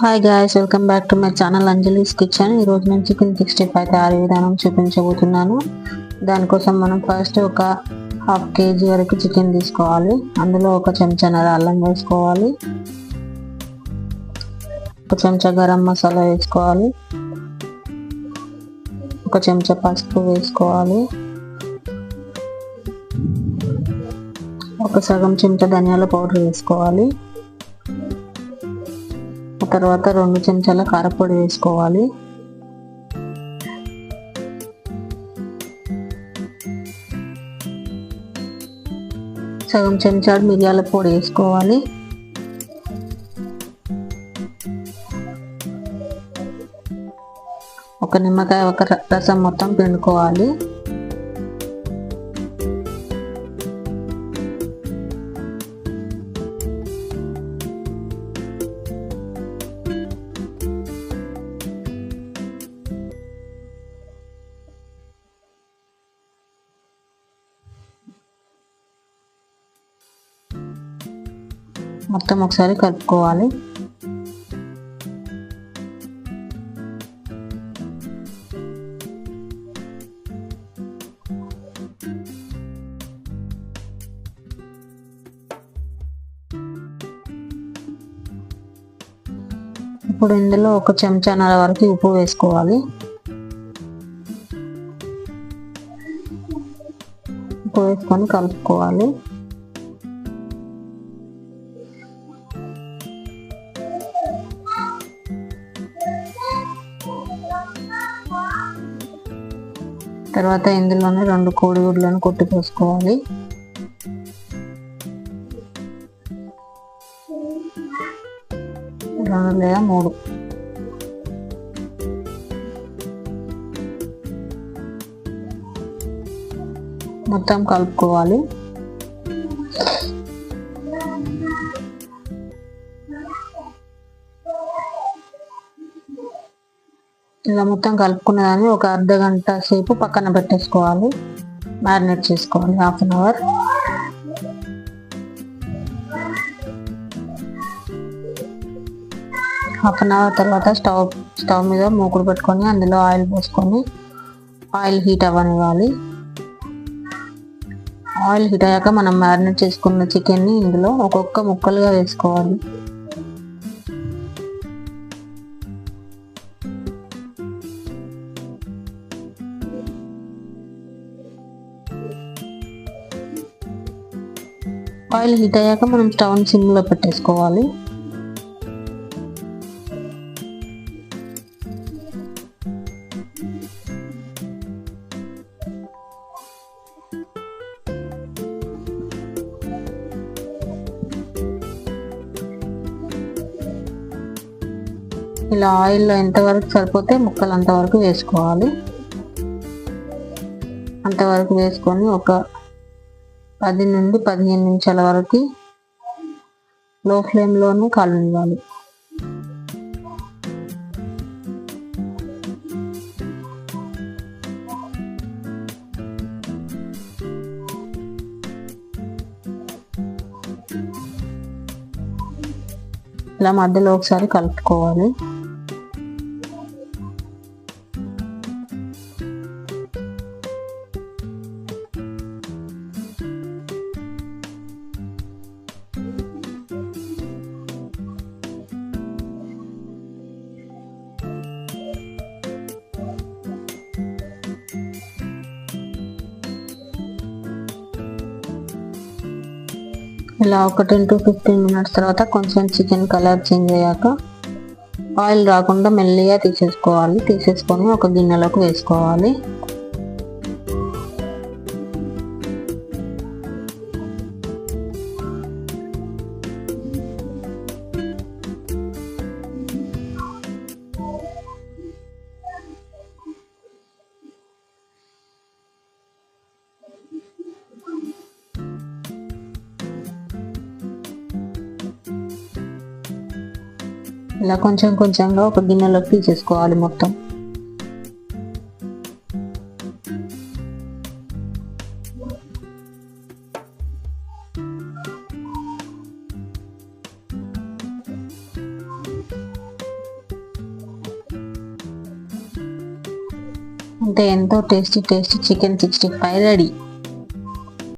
Hi guys welcome back to my channel Anjali's kitchen ఈరోజు నేను chicken sixty five తయారీ విధానం చూపించబోతున్నాను. దానికోసం మనం ఫస్ట్ ఒక హాఫ్ కేజీ వరకు చికెన్ తీసుకోవాలి. అందులో ఒక చెంచాన్నర అల్లం వేసుకోవాలి. ఒక చెంచా గరం మసాలా వేసుకోవాలి. ఒక చెంచా పసుపు వేసుకోవాలి. ఒక సగం చెంచా ధనియాల పౌడర్ వేసుకోవాలి. తర్వాత రెండు చెంచాల కారపొడి వేసుకోవాలి. సగం చెంచాడు మిరియాల పొడి వేసుకోవాలి. ఒక నిమ్మకాయ ఒక రసం మొత్తం పిండుకోవాలి. మొత్తం ఒకసారి కలుపుకోవాలి. ఇప్పుడు ఇందులో ఒక చెంచాన్నర వరకు ఉప్పు వేసుకోవాలి. ఉప్పు వేసుకొని కలుపుకోవాలి. తర్వాత ఇందులోనే రెండు కోడిగుడ్లను కొట్టి పోసుకోవాలి రెండు లేదా మూడు. మొత్తం కలుపుకోవాలి. ఇలా మొత్తం కలుపుకున్న దాన్ని ఒక అర్ధ గంట సేపు పక్కన పెట్టేసుకోవాలి. మ్యారినేట్ చేసుకోవాలి half an hour half an hour తర్వాత స్టవ్ స్టవ్ మీద మూకుడు పెట్టుకొని అందులో ఆయిల్ పోసుకొని ఆయిల్ హీట్ అవ్వనివ్వాలి. ఆయిల్ హీట్ అయ్యాక మనం మ్యారినేట్ చేసుకున్న చికెన్ని ఇందులో ఒక్కొక్క ముక్కలుగా వేసుకోవాలి. ఆయిల్ హీట్ అయ్యాక మనం స్టవ్ని సిమ్లో పెట్టేసుకోవాలి. ఇలా ఆయిల్లో ఎంతవరకు సరిపోతే ముక్కలు అంతవరకు వేసుకోవాలి. అంతవరకు వేసుకొని ఒక పది నుండి పదిహేను నిమిషాల వరకు లో ఫ్లేమ్లోనే కాలనివ్వాలి. ఇలా మధ్యలో ఒకసారి కలుపుకోవాలి. ఇలా ఒక టెన్ టు ఫిఫ్టీన్ మినిట్స్ తర్వాత కొంచెం చికెన్ కలర్ చేంజ్ అయ్యాక ఆయిల్ రాకుండా మెల్లిగా తీసేసుకోవాలి. తీసేసుకొని ఒక గిన్నెలోకి వేసుకోవాలి. ఇలా కొంచెం కొంచెంగా ఒక గిన్నెలోకి తీసేసుకోవాలి మొత్తం. అంటే ఎంతో tasty tasty chicken sixty five ready.